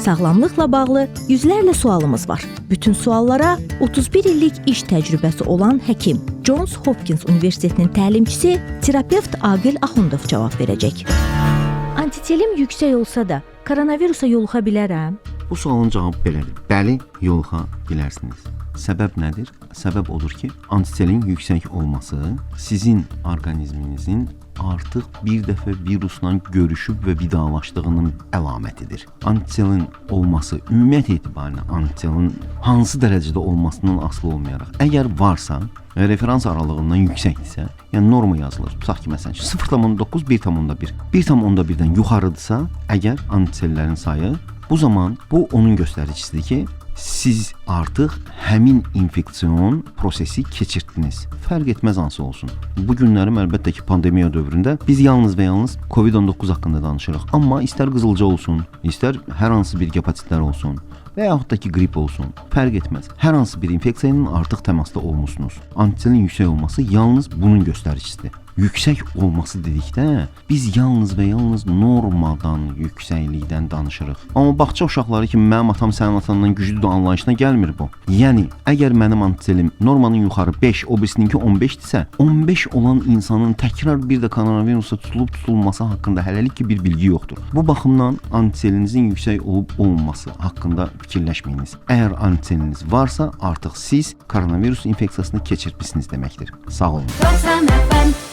Sağlamlıqla bağlı yüzlərlə sualımız var. Bütün suallara 31 illik iş təcrübəsi olan həkim Johns Hopkins Universitetinin təlimçisi terapevt Aqil Axundov cavab verəcək. Antitelim yüksək olsa da koronavirusa yoluxa bilərəm? Bu sualın cavabı belədir. Bəli, yoluxa bilərsiniz. Səbəb nədir? Səbəb odur ki, antitelin yüksək olması sizin orqanizminizin artıq bir dəfə virusla görüşüb və vidalaşdığının əlamətidir. Antitelin olması ümumiyyət etibarilə antitelin hansı dərəcədə olmasından asılı olmayaraq, əgər varsa referans aralığından yüksəkdirsə, yəni norma yazılır. Tutaq ki, məsələn 0.9 1.1. 1.1-dən yuxarıdırsa, əgər antitellərin sayı Bu zaman bu onun göstəricisidir ki, siz artıq həmin infeksion prosesi keçirdiniz. Fərq etməz hansı olsun. Bu günlərim əlbəttə ki, pandemiya dövründə biz yalnız və yalnız COVID-19 haqqında danışırıq. Amma istər qızılca olsun, istər hər hansı bir hepatitlər olsun və yaxud da ki, qrip olsun, fərq etməz. Hər hansı bir infeksiya ilə artıq təmasda olmusunuz. Antitelin yüksək olması yalnız bunun göstəricisidir. Yüksək olması dedikdə biz yalnız və yalnız normadan, yüksəklikdən danışırıq. Amma bağça uşaqları kimi mənim atam sənin atandan güclüdür anlayışına gəlmir bu. Yəni əgər mənim antitelim normanın yuxarı 5, o birisininki 15-dirsə, 15 olan insanın təkrar bir də koronavirusa tutulub tutulması haqqında hələlik ki bir bilgi yoxdur. Bu baxımdan antitelinizin yüksək olub olmaması haqqında fikirləşməyiniz. Əgər antiteliniz varsa, artıq siz koronavirus infeksiyasını keçirmisiniz deməkdir. Sağ olun. 90 FM